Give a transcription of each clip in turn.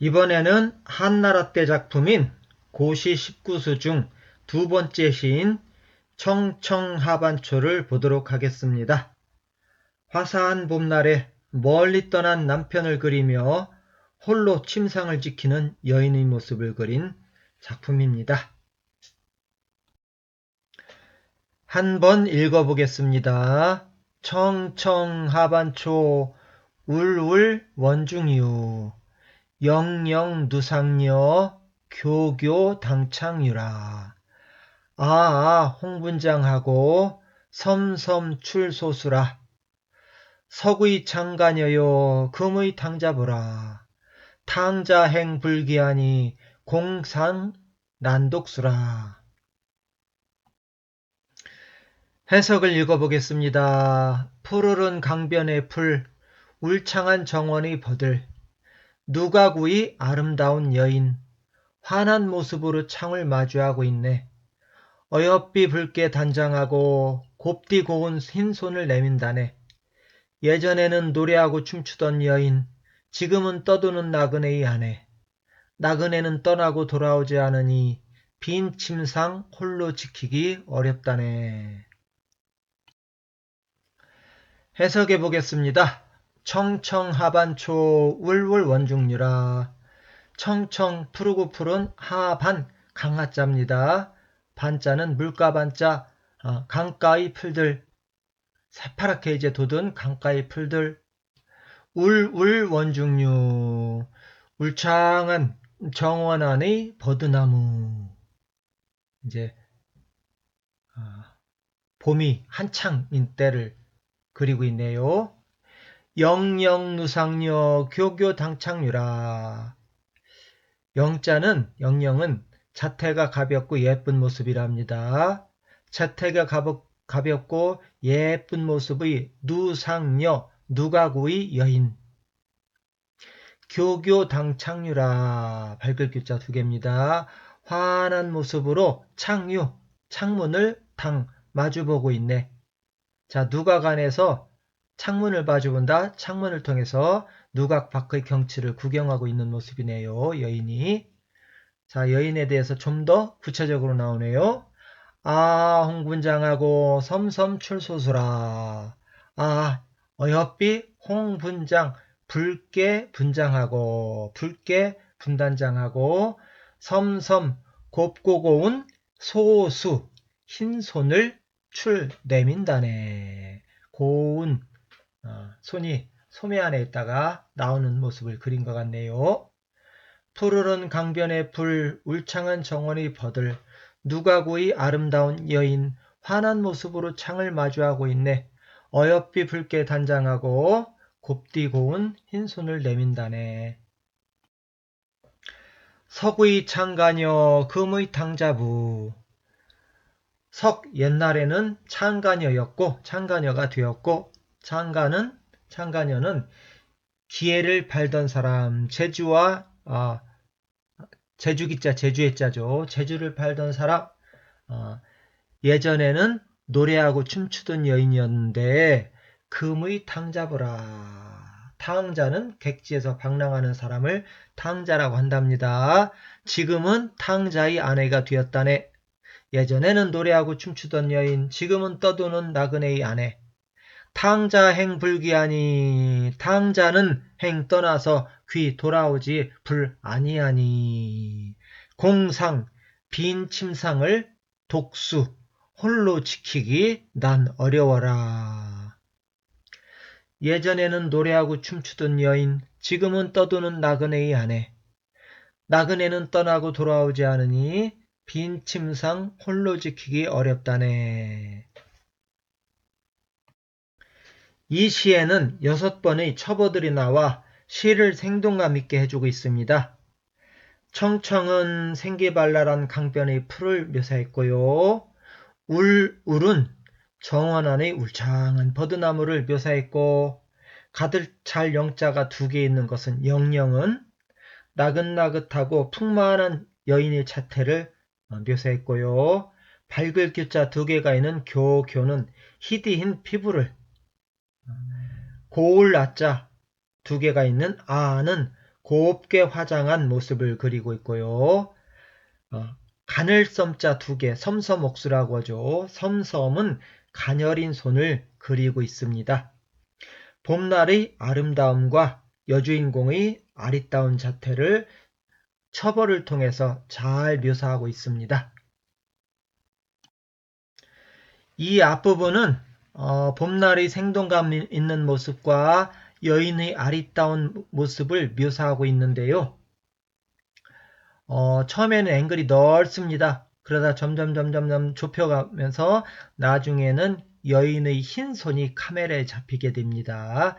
이번에는 한나라 때 작품인 고시 19수 중 두 번째 시인 청청하반초를 보도록 하겠습니다. 화사한 봄날에 멀리 떠난 남편을 그리며 홀로 침상을 지키는 여인의 모습을 그린 작품입니다. 한번 읽어보겠습니다. 청청하반초 울울 원중유 영영누상녀 교교당창유라. 아아 홍분장하고 섬섬출소수라. 석의 창가녀요 금의 탕자보라. 탕자행 불기하니 공상 난독수라. 해석을 읽어보겠습니다. 푸르른 강변의 풀, 울창한 정원의 버들, 누가구이 아름다운 여인, 환한 모습으로 창을 마주하고 있네. 어여삐 붉게 단장하고 곱디 고운 흰 손을 내민다네. 예전에는 노래하고 춤추던 여인, 지금은 떠도는 나그네의 아내. 나그네는 떠나고 돌아오지 않으니 빈 침상 홀로 지키기 어렵다네. 해석해 보겠습니다. 청청하반초 울울 원중류라 청청 푸르고 푸른 하반 강하자입니다. 반자는 물가 반자 어, 강가의 풀들. 새파랗게 이제 돋은 강가의 풀들. 울울 원중류. 울창한 정원 안의 버드나무. 이제 어, 봄이 한창인 때를 그리고 있네요. 영영누상녀 교교당창유라. 영자는 영영은 자태가 가볍고 예쁜 모습이랍니다. 자태가 가볍 고 예쁜 모습의 누상녀 누가구의 여인. 교교당창유라 밝을 규자 두 개입니다. 환한 모습으로 창유 창문을 당 마주보고 있네. 자, 누각안에서 창문을 마주본다. 창문을 통해서 누각 밖의 경치를 구경하고 있는 모습이네요. 여인이. 자, 여인에 대해서 좀 더 구체적으로 나오네요. 아, 홍분장하고 섬섬 출소수라. 아, 어여삐 홍분장, 붉게 분장하고, 붉게 분단장하고, 섬섬, 곱고 고운 소수, 흰 손을 출 내민다네. 고운 어, 손이 소매 안에 있다가 나오는 모습을 그린 것 같네요. 푸르른 강변의 불, 울창한 정원의 버들, 누가고의 아름다운 여인, 환한 모습으로 창을 마주하고 있네. 어여삐 붉게 단장하고 곱디 고운 흰 손을 내민다네. 석의 창가녀 금의 탕자부 석 옛날에는 창가녀였고 창가녀가 되었고 창가는 창가녀는 기회를 팔던 사람 제주와 아, 제주기자 제주의 자죠 제주를 팔던 사람 어, 예전에는 노래하고 춤추던 여인이었는데 금의 탕자보라 탕자는 객지에서 방랑하는 사람을 탕자라고 한답니다. 지금은 탕자의 아내가 되었다네. 예전에는 노래하고 춤추던 여인, 지금은 떠도는 나그네의 아내. 탕자 행 불기하니, 탕자는 행 떠나서 귀 돌아오지 불 아니하니. 공상, 빈 침상을 독수, 홀로 지키기 난 어려워라. 예전에는 노래하고 춤추던 여인, 지금은 떠도는 나그네의 아내. 나그네는 떠나고 돌아오지 않으니 빈 침상 홀로 지키기 어렵다네. 이 시에는 여섯 번의 첩어들이 나와 시를 생동감 있게 해주고 있습니다. 청청은 생기발랄한 강변의 풀을 묘사했고요. 울, 울은 정원 안의 울창한 버드나무를 묘사했고 가득 찰 영자가 두 개 있는 것은 영영은 나긋나긋하고 풍만한 여인의 자태를 어, 묘사했고요. 밝을 규자 두 개가 있는 교, 교는 희디흰 피부를 고울 아자 두 개가 있는 아는 곱게 화장한 모습을 그리고 있고요. 어, 가늘섬자 두 개, 섬섬옥수라고 하죠. 섬섬은 가녀린 손을 그리고 있습니다. 봄날의 아름다움과 여주인공의 아리따운 자태를 처벌을 통해서 잘 묘사하고 있습니다. 이 앞부분은 어, 봄날의 생동감 있는 모습과 여인의 아리따운 모습을 묘사하고 있는데요. 어, 처음에는 앵글이 넓습니다. 그러다 점점 점점 점 좁혀가면서 나중에는 여인의 흰 손이 카메라에 잡히게 됩니다.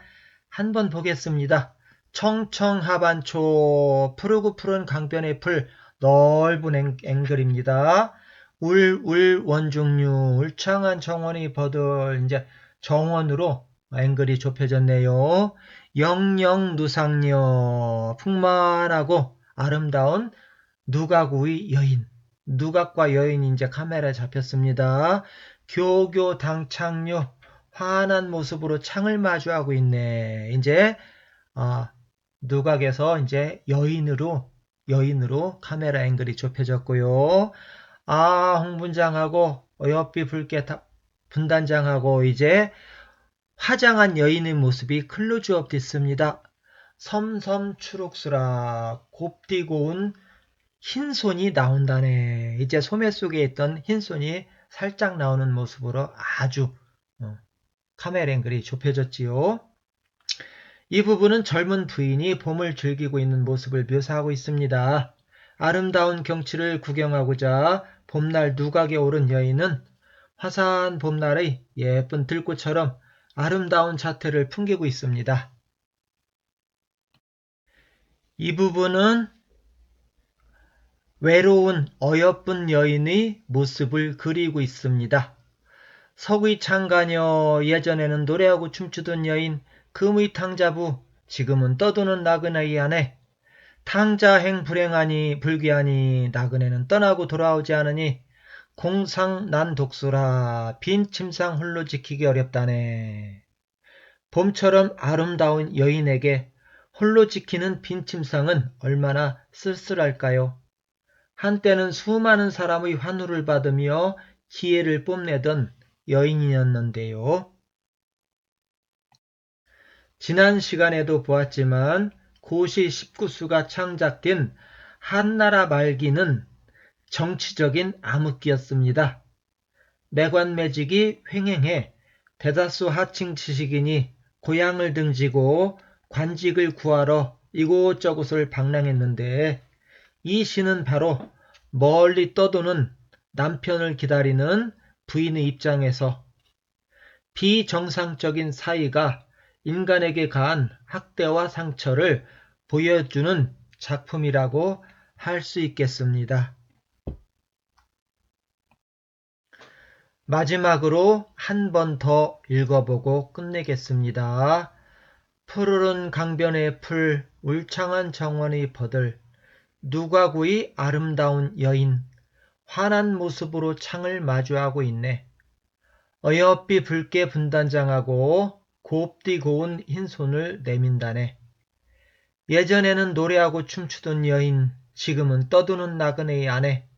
한번 보겠습니다. 청청 하반초 푸르고 푸른 강변의 풀 넓은 앵, 앵글입니다. 울 울 원중류 울창한 정원이 버들 이제 정원으로 앵글이 좁혀졌네요. 영영 누상녀 풍만하고 아름다운 누각의 여인 누각과 여인이 이제 카메라에 잡혔습니다. 교교 당창류 환한 모습으로 창을 마주하고 있네. 이제 어, 누각에서 이제 여인으로 여인으로 카메라 앵글이 좁혀졌고요. 아 홍분장하고 어여삐 붉게 분단장하고 이제 화장한 여인의 모습이 클로즈업 됐습니다. 섬섬 추록수라 곱디 고 운 흰손이 나온다네. 이제 소매 속에 있던 흰손이 살짝 나오는 모습으로 아주 어, 카메라 앵글이 좁혀졌지요. 이 부분은 젊은 부인이 봄을 즐기고 있는 모습을 묘사하고 있습니다. 아름다운 경치를 구경하고자 봄날 누각에 오른 여인은 화사한 봄날의 예쁜 들꽃처럼 아름다운 자태를 풍기고 있습니다. 이 부분은 외로운 어여쁜 여인의 모습을 그리고 있습니다. 서구의 창가녀 예전에는 노래하고 춤추던 여인 금의 탕자부 지금은 떠도는 나그네의 아내 탕자 행 불행하니 불귀하니 나그네는 떠나고 돌아오지 않으니 공상 난 독수라 빈 침상 홀로 지키기 어렵다네. 봄처럼 아름다운 여인에게 홀로 지키는 빈 침상은 얼마나 쓸쓸할까요? 한때는 수많은 사람의 환호를 받으며 기회를 뽐내던 여인이었는데요. 지난 시간에도 보았지만 고시 19수가 창작된 한나라 말기는 정치적인 암흑기였습니다. 매관매직이 횡행해 대다수 하층 지식인이 고향을 등지고 관직을 구하러 이곳저곳을 방랑했는데 이 시는 바로 멀리 떠도는 남편을 기다리는 부인의 입장에서 비정상적인 사이가 인간에게 가한 학대와 상처를 보여주는 작품이라고 할 수 있겠습니다. 마지막으로 한 번 더 읽어보고 끝내겠습니다. 푸르른 강변의 풀, 울창한 정원의 버들, 누가구의 아름다운 여인, 환한 모습으로 창을 마주하고 있네. 어여삐 붉게 분단장하고 곱디 고운 흰손을 내민다네. 예전에는 노래하고 춤추던 여인, 지금은 떠드는 나그네의 아내.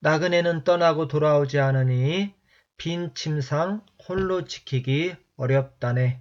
나그네는 떠나고 돌아오지 않으니 빈 침상 홀로 지키기 어렵다네.